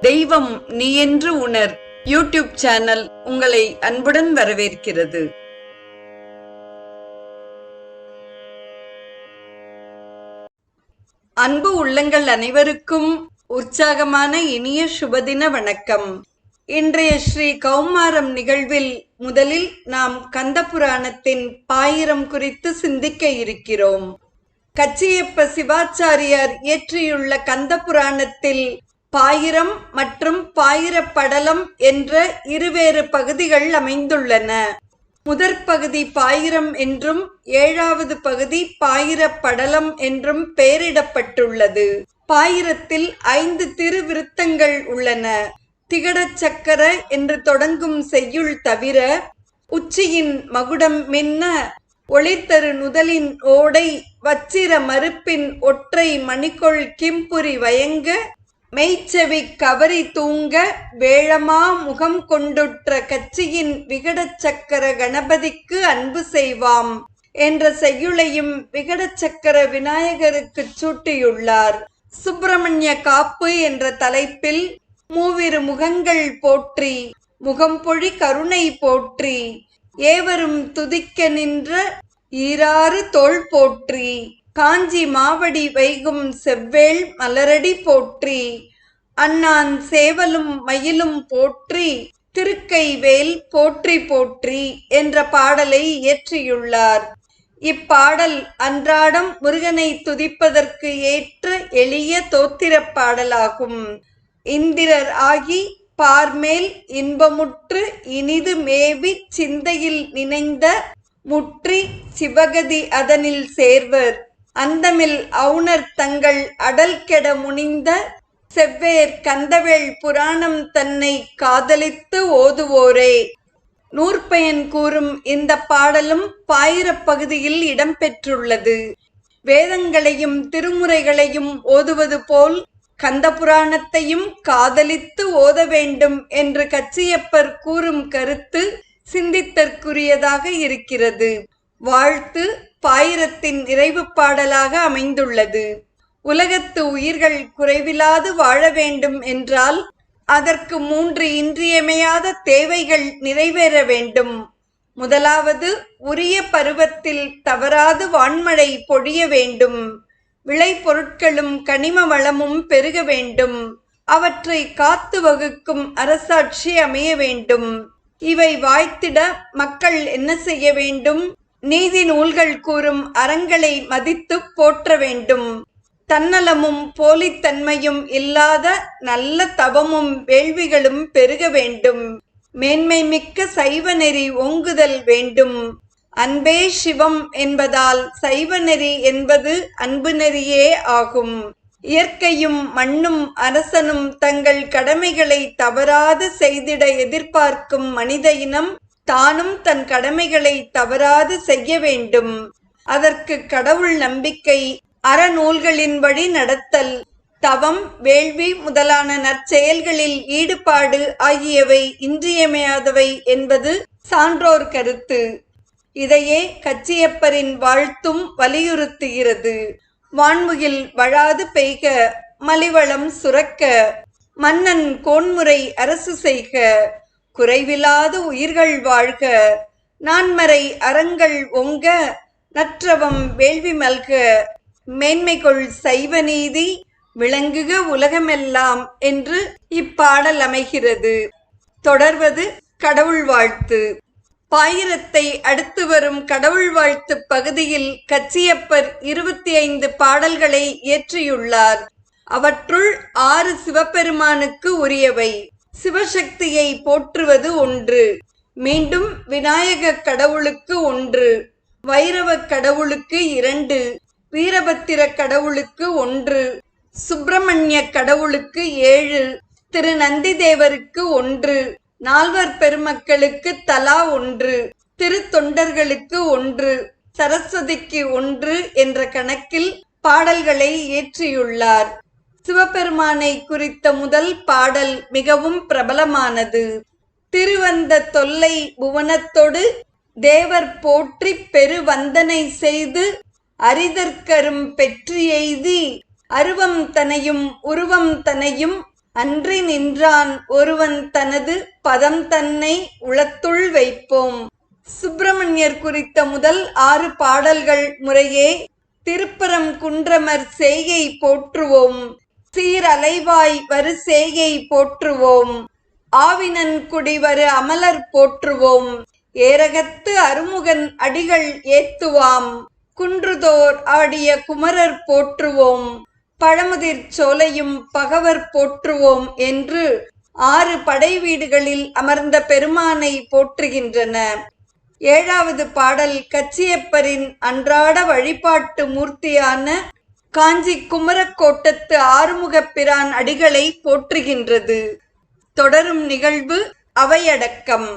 தெய்வம் நீ என்று உணர். யூடியூப் சேனல் உங்களை அன்புடன் வரவேற்கிறது. அன்பு உள்ளங்கள் அனைவருக்கும் உற்சாகமான இனிய சுபதின வணக்கம். இன்றைய ஸ்ரீ கௌமாரம் நிகழ்வில் முதலில் நாம் கந்த புராணத்தின் பாயிரம் குறித்து சிந்திக்க இருக்கிறோம். கச்சியப்ப சிவாச்சாரியார் இயற்றியுள்ள கந்த புராணத்தில் பாயிரம் மற்றும் பாயிரப்படலம் என்ற இருவேறு பகுதிகள் அமைந்துள்ளன. முதற் பகுதி பாயிரம் என்றும் ஏழாவது பகுதி பாயிரப்படலம் என்றும் பெயரிடப்பட்டுள்ளது. பாயிரத்தில் ஐந்து திருவிருத்தங்கள் உள்ளன. திகடச் சக்கர என்று தொடங்கும் செய்யுள் தவிர உச்சியின் மகுடம் மின்ன ஒளித்தரு நுதலின் ஓடை வச்சிர மறுப்பின் ஒற்றை மணிக்கொள் கிம்புரி வயங்க மெய்ச்செவி கவரி தூங்க வேழமா முகம் கொண்டுற்ற கட்சியின் விகடச் சக்கர கணபதிக்கு அன்பு செய்வாம் என்ற செய்யுளையும் விகடச் சக்கர விநாயகருக்கு சூட்டியுள்ளார். சுப்பிரமணிய காப்பு என்ற தலைப்பில் மூவிரு முகங்கள் போற்றி முகம்பொழி கருணை போற்றி ஏவரும் துதிக்க நின்ற ஈராறு தோள் போற்றி. காஞ்சி மாவடி வைகும் செவ்வேள் மலரடி போற்றி. அண்ணான் சேவலும் மயிலும் போற்றி. திருக்கைவேல் போற்றி போற்றி என்ற பாடலை இயற்றியுள்ளார். இப்பாடல் அன்றாடம் முருகனை துதிப்பதற்கு ஏற்ற எளிய தோத்திரப் பாடலாகும். இந்திரர் ஆகி பார்மேல் இன்பமுற்று இனிது மேவி சிந்தையில் நினைந்த முற்றி சிவகதி அதனில் சேர்வர். அந்தமில் அவுணர் தங்கள் அடல் கெட முனிந்த செவ்வேர் கந்தவேள் புராணம் தன்னை காதலித்து ஓதுவோரே. நூற்பயன் கூறும் இந்த பாடலும் பாயிரப் பகுதியில் இடம்பெற்றுள்ளது வேதங்களையும் திருமுறைகளையும் ஓதுவது போல் கந்த புராணத்தையும் காதலித்து ஓத வேண்டும் என்று கச்சியப்பர் கூறும் கருத்து சிந்தித்தற்குரியதாக இருக்கிறது. வாழ்த்து பாயிரத்தின் நிறைவு பாடலாக அமைந்துள்ளது. உலகத்து உயிர்கள் குறைவிலாது வாழ வேண்டும் என்றால் அதற்கு மூன்று இன்றியமையாத தேவைகள் நிறைவேற வேண்டும். முதலாவது உரிய பருவத்தில் தவறாது வான்மழை பொழிய வேண்டும். விளை பொருட்களும் கனிம வளமும் பெருக வேண்டும். அவற்றை காத்து வகுக்கும் அரசாட்சி அமைய வேண்டும். இவை வாய்த்திட மக்கள் என்ன செய்ய வேண்டும்? நீதி நூல்கள் கூறும் அறங்களை மதித்து போற்ற வேண்டும். தன்னலமும் போலித்தன்மையும் இல்லாத நல்ல தவமும் வேள்விகளும் பெருக வேண்டும். மேன்மை மிக்க சைவ நெறி ஓங்குதல் வேண்டும். அன்பே சிவம் என்பதால் சைவ நெறி என்பது அன்பு நெறியே ஆகும். இயற்கையும் மண்ணும் அரசனும் தங்கள் கடமைகளை தவறாது செய்திட எதிர்பார்க்கும் மனித இனம் தானும் தன் கடமைகளை தவறாது செய்ய வேண்டும். அதற்கு கடவுள் நம்பிக்கை அறநூல்களின் வழி நடத்தல் தவம் வேள்வி முதலான நற்செயல்களில் ஈடுபாடு ஆகியவை இன்றியமையாதவை என்பது சான்றோர் கருத்து. இதையே கச்சியப்பரின் வாழ்த்தும் வலியுறுத்துகிறது. வான்முகில் வழாது பெய்க மலிவளம் சுரக்க மன்னன் கோன்முறை அரசு செய்க. குறைவில்லாத உயிர்கள் வாழ்க நான்மறை அறங்கள் ஒங்க நற்றவம் வேள்வி மல்க மேன்மைகொள் சைவ நீதி விளங்குக உலகமெல்லாம் என்று இப்பாடல் அமைகிறது. தொடர்வது கடவுள் வாழ்த்து. பாயிரத்தை அடுத்து வரும் கடவுள் வாழ்த்து பகுதியில் கச்சியப்பர் இருபத்தி ஐந்து பாடல்களை இயற்றியுள்ளார். அவற்றுள் ஆறு சிவபெருமானுக்கு உரியவை. சிவசக்தியை போற்றுவது ஒன்று. மீண்டும் விநாயக கடவுளுக்கு ஒன்று. வைரவ கடவுளுக்கு இரண்டு. வீரபத்திர கடவுளுக்கு ஒன்று. சுப்பிரமணிய கடவுளுக்கு ஏழு. திரு நந்திதேவருக்கு ஒன்று. நால்வர் பெருமக்களுக்கு தலா ஒன்று. திரு தொண்டர்களுக்கு ஒன்று. சரஸ்வதிக்கு ஒன்று என்ற கணக்கில் பாடல்களை இயற்றியுள்ளார். சிவபெருமானை குறித்த முதல் பாடல் மிகவும் பிரபலமானது. திருவந்த தொல்லை புவனத்தொடு தேவர் போற்றி பெருவந்தனை செய்து அரிதற்கரும் பெற்று எய்தி அருவம் தனையும் உருவம் தனையும் அன்றி நின்றான் ஒருவன் தனது பதம் தன்னை உளத்துள் வைப்போம். சுப்பிரமணியர் குறித்த முதல் ஆறு பாடல்கள் முறையே திருப்பரம் குன்றமர் செய்கை போற்றுவோம். சீரலைவாய் வரு செய்கை போற்றுவோம். ஆவினன் குடிவரு அமலர் போற்றுவோம். ஏரகத்து அருமுகன் அடிகள் ஏத்துவாம். குன்றுதோர் ஆடிய குமரர் போற்றுவோம். பழமுதிர் சோலையும் பகவர் போற்றுவோம் என்று ஆறு படை வீடுகளில் அமர்ந்த பெருமானை போற்றுகின்றன. ஏழாவது பாடல் கச்சியப்பரின் அன்றாட வழிபாட்டு மூர்த்தியான காஞ்சி குமரக்கோட்டத்து ஆறுமுகப் பிரான் அடிகளை போற்றுகின்றது. தொடரும் நிகழ்வு அவையடக்கம்.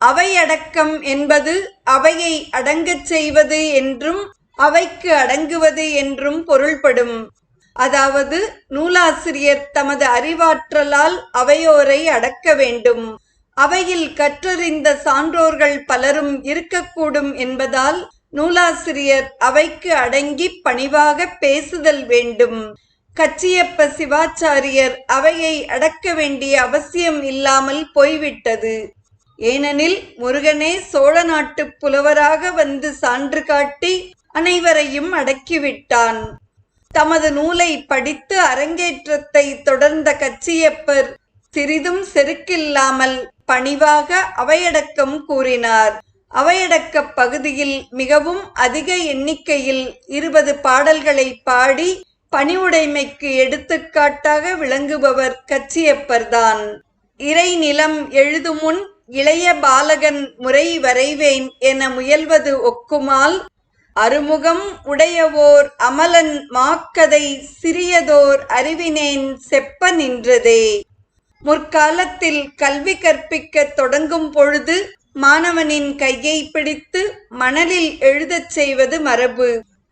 அவையடக்கம் என்பது அவையை அடங்கச் செய்வது என்றும் அவைக்கு அடங்குவது என்றும் பொருள்படும். அதாவது நூலாசிரியர் தமது அறிவாற்றலால் அவையோரை அடக்க வேண்டும். அவையில் கற்றறிந்த சான்றோர்கள் பலரும் இருக்கக்கூடும் என்பதால் நூலாசிரியர் அவைக்கு அடங்கி பணிவாக பேசுதல் வேண்டும். கச்சியப்ப சிவாச்சாரியர் அவையை அடக்க வேண்டிய அவசியம் இல்லாமல் போய்விட்டது. ஏனெனில் முருகனே சோழ நாட்டு புலவராக வந்து சான்று காட்டி அனைவரையும் அடக்கிவிட்டான். தமது நூலை படித்து அரங்கேற்றத்தை தொடர்ந்த கச்சியப்பர் சிறிதும் செருக்கில்லாமல் பணிவாக அவையடக்கம் கூறினார். அவையடக்க பகுதியில் மிகவும் அதிக எண்ணிக்கையில் இருபது பாடல்களை பாடி பணிவுடைமைக்கு எடுத்துக்காட்டாக விளங்குபவர் கச்சியப்பர்தான் இறைநிலம் எழுதுமுன் இளைய பாலகன் முறை வரைவேன் என முயல்வது ஒக்குமால் அருமுகம் உடையவோர் அமலன் மாக்கதை சிறியதோர் அறிவினேன் செப்ப நின்றதே. முற்காலத்தில் கல்வி கற்பிக்க தொடங்கும் பொழுது மாணவனின் கையை பிடித்து மணலில் எழுதச் செய்வது மரபு.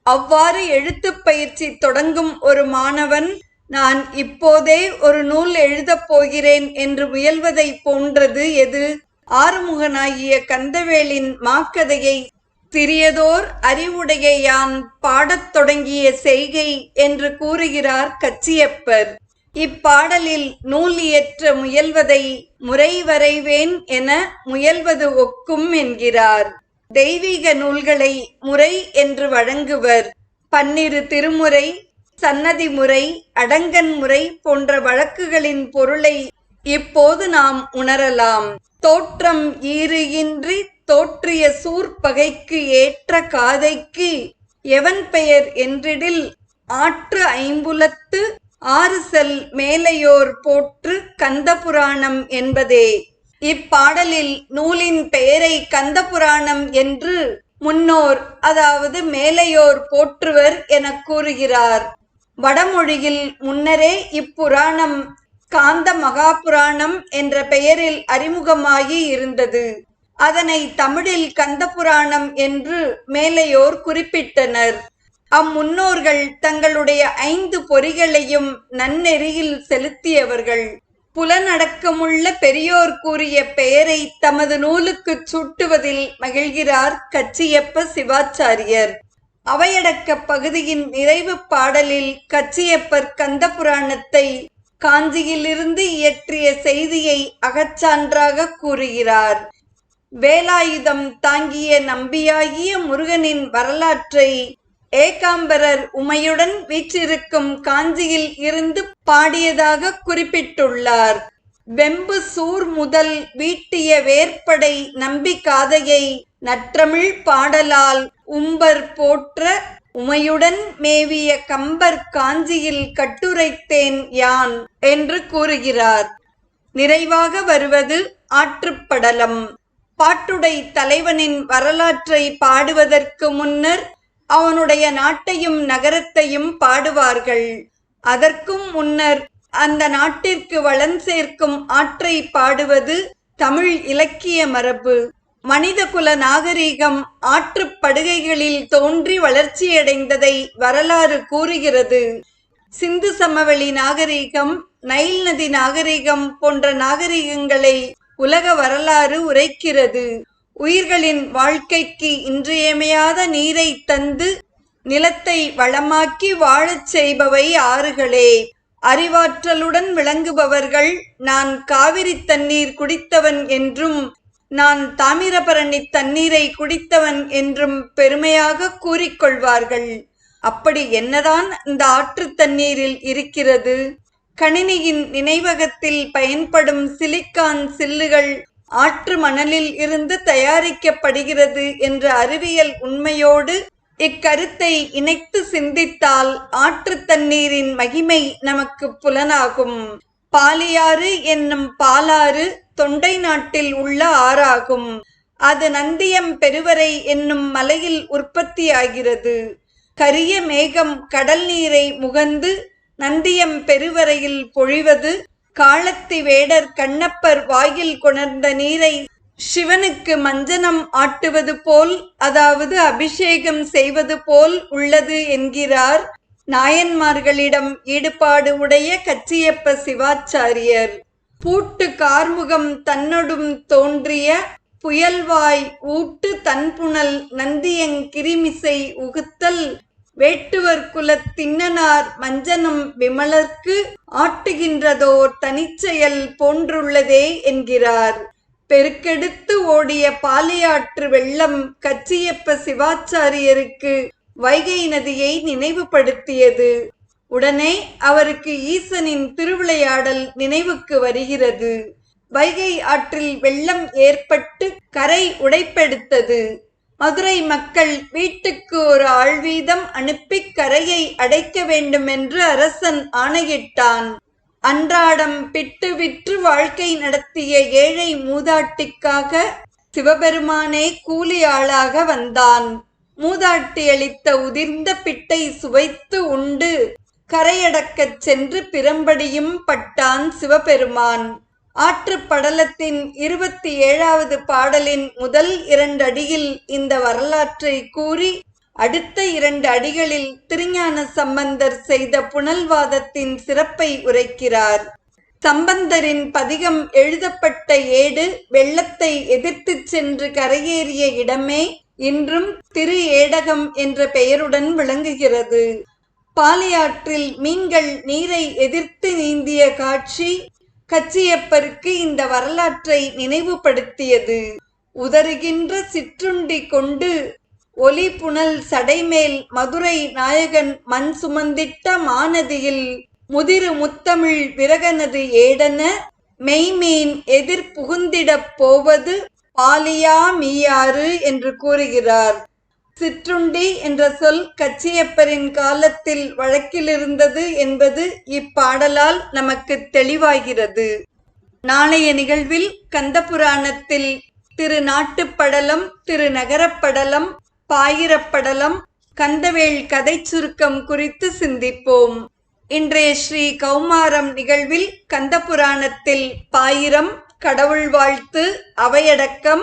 அவ்வாறு எழுத்துப் பயிற்சி தொடங்கும் ஒரு மாணவன் நான் இப்போதே ஒரு நூல் எழுதப் போகிறேன் என்று முயல்வதை போன்றது எது? ஆறுமுகனாகிய கந்தவேலின் மாக்கதையை சிறியதோர் அறிவுடைய யான் பாடத் தொடங்கிய செய்கை என்று கூறுகிறார் கச்சியப்பர். இப்பாடலில் நூல் இயற்ற முயல்வதை முறை வரைவேன் என முயல்வது ஒக்கும் என்கிறார். தெய்வீக நூல்களை முறை என்று வழங்குவர். பன்னிரு திருமுறை சன்னதி முறை அடங்கன் முறை போன்ற வழக்குகளின் பொருளை இப்போது நாம் உணரலாம். தோற்றம் ஈறு இன்றி தோற்றிய சூர்பகைக்கு ஏற்ற காதைக்கு எவன் பெயர் என்றிடில் ஆற்று ஐம்புலத்து ஆறு செல் மேலையோர் போற்று கந்தபுராணம் என்பதே. இப்பாடலில் நூலின் பெயரை கந்தபுராணம் என்று முன்னோர் அதாவது மேலையோர் போற்றுவர் என கூறுகிறார். வடமொழியில் முன்னரே இப்புராணம் காந்த மகாபுராணம் என்ற பெயரில் அறிமுகமாகி இருந்தது. அதனை தமிழில் கந்தபுராணம் என்று மேலையோர் குறிப்பிட்டனர். அம்முன்னோர்கள் தங்களுடைய ஐந்து பொறிகளையும் நன்னெறியில் செலுத்தியவர்கள். புலனடக்கமுள்ள பெரியோர் கூறிய பெயரை தமது நூலுக்கு சூட்டுவதில் மகிழ்கிறார் கச்சியப்ப சிவாச்சாரியர். அவையடக்க பகுதியின் நிறைவு பாடலில் கச்சியப்பர் கந்த புராணத்தை காஞ்சியிலிருந்து இயற்றிய செய்தியை அகச்சான்றாக கூறுகிறார். வேலாயுதம் தாங்கிய நம்பியாகிய முருகனின் வரலாற்றை ஏகாம்பரர் உமையுடன் வீற்றிருக்கும் காஞ்சியில் இருந்து பாடியதாக குறிப்பிட்டுள்ளார். வெம்பு சூர் முதல் வீட்டிய வேற்படை நம்பி காதையை நற்றமிழ் பாடலால் உம்பர் போற்ற உமையுடன் மேவிய கம்பர் காஞ்சியில் கட்டுரைத்தேன் யான் என்று கூறுகிறார். நிறைவாக வருவது ஆற்றுப்படலம். பாட்டுடை தலைவனின் வரலாற்றை பாடுவதற்கு முன்னர் அவனுடைய நாட்டையும் நகரத்தையும் பாடுவார்கள். அதற்கும் முன்னர் அந்த நாட்டிற்கு வளம் சேர்க்கும் ஆற்றை பாடுவது தமிழ் இலக்கிய மரபு. மனிதகுல நாகரிகம் ஆற்றுப் படுகைகளில் தோன்றி வளர்ச்சியடைந்ததை வரலாறு கூறுகிறது. சிந்து சமவெளி நாகரிகம் நைல் நதி நாகரிகம் போன்ற நாகரிகங்களை உலக வரலாறு உரைக்கிறது. உயிர்களின் வாழ்க்கைக்கு இன்றியமையாத நீரை தந்து நிலத்தை வளமாக்கி வாழச் செய்பவை ஆறுகளே. அறிவாற்றலுடன் விளங்குபவர்கள் நான் காவிரி தண்ணீர் குடித்தவன் என்றும் நான் தாமிரபரணி தண்ணீரை குடித்தவன் என்றும் பெருமையாக கூறிக்கொள்வார்கள். அப்படி என்னதான் இந்த ஆற்று தண்ணீரில் இருக்கிறது? கணினியின் நினைவகத்தில் பயன்படும் சிலிக்கான் சில்லுகள் ஆற்று மணலில் இருந்து தயாரிக்கப்படுகிறது என்ற அறிவியல் உண்மையோடு இக்கருத்தை இணைத்து சிந்தித்தால் ஆற்று தண்ணீரின் மகிமை நமக்கு புலனாகும். பாலியாறு என்னும் பாலாறு தொண்டை நாட்டில் உள்ள ஆறாகும். அது நந்தியம் பெருவரை என்னும் மலையில் உற்பத்தியாகிறது. கரிய மேகம் கடல் நீரை முகந்து நந்தியம் பெருவரையில் பொழிவது காலத்தி வேடர் கண்ணப்பர் வாயில் கொணர்ந்த நீரை சிவனுக்கு மஞ்சனம் ஆட்டுவது போல் அதாவது அபிஷேகம் செய்வது போல் உள்ளது என்கிறார் நாயன்மார்களிடம் ஈடுபாடு உடைய கச்சியப்ப சிவாச்சாரியர். பூட்டு கார்முகம் தன்னொடும் தோன்றிய புயல்வாய் ஊட்டு தன்புணல் நந்தியங் கிருமிசை உகுத்தல் வேட்டுவர் குலத் திண்ணனார் மஞ்சனம் விமலர்க்கு ஆட்டுகின்றதோர் தனிச்செயல் போன்றுள்ளதே என்கிறார். பெருக்கெடுத்து ஓடிய பாலையாற்று வெள்ளம் கச்சியப்ப சிவாச்சாரியருக்கு வைகை நதியை நினைவுபடுத்தியது. உடனே அவருக்கு ஈசனின் திருவிளையாடல் நினைவுக்கு வருகிறது. வைகை ஆற்றில் வெள்ளம் ஏற்பட்டு கரை உடைப்பெடுத்தது. மதுரை மக்கள் வீட்டுக்கு ஒரு ஆள் வீதம் அனுப்பி கரையை அடைக்க வேண்டும் என்று அரசன் ஆணையிட்டான். அன்றாடம் பிட்டு விற்று வாழ்க்கை நடத்திய ஏழை மூதாட்டிக்காக சிவபெருமானே கூலி ஆளாக வந்தான். மூதாட்டி அளித்த உதிர்ந்த பிட்டை சுவைத்து உண்டு. கரையடக்கச் சென்று பிறம்படியும் பட்டான் சிவபெருமான். ஆற்றுப்படலத்தின் இருபத்தி ஏழாவது பாடலின் முதல் இரண்டு அடியில் இந்த வரலாற்றை கூறி அடுத்த இரண்டு அடிகளில் திருஞான சம்பந்தர் செய்த புனல்வாதத்தின் சிறப்பை உரைக்கிறார். சம்பந்தரின் பதிகம் எழுதப்பட்ட ஏடு வெள்ளத்தை எதிர்த்துச் சென்று கரையேறிய இடமே இன்றும் திரு ஏடகம் என்ற பெயருடன் விளங்குகிறது. பாலியாற்றில் மீன்கள் நீரை எதிர்த்து நீந்திய காட்சி கச்சியப்பருக்கு இந்த வரலாற்றை நினைவுபடுத்தியது. உதறுகின்ற சிற்றுண்டி கொண்டு ஒலி புனல் சடைமேல் மதுரை நாயகன் மண் சுமந்திட்ட மாநதியில் முதிரு முத்தமிழ் விரகனது ஏடன மெய்மீன் எதிர் புகுந்திடப் போவது பாலியா மீயாறு என்று கூறுகிறார். சிற்றுண்டி என்ற சொல் கச்சியப்பரின் காலத்தில் வழக்கிலிருந்தது என்பது இப்பாடலால் நமக்கு தெளிவாகிறது. நாளைய நிகழ்வில் கந்தபுராணத்தில் திரு நாட்டுப்படலம் திரு நகரப்படலம் பாயிரப்படலம் கந்தவேள் கதை சுருக்கம் குறித்து சிந்திப்போம். இன்றைய ஸ்ரீ கௌமாரம் நிகழ்வில் கந்தபுராணத்தில் பாயிரம் கடவுள் வாழ்த்து அவையடக்கம்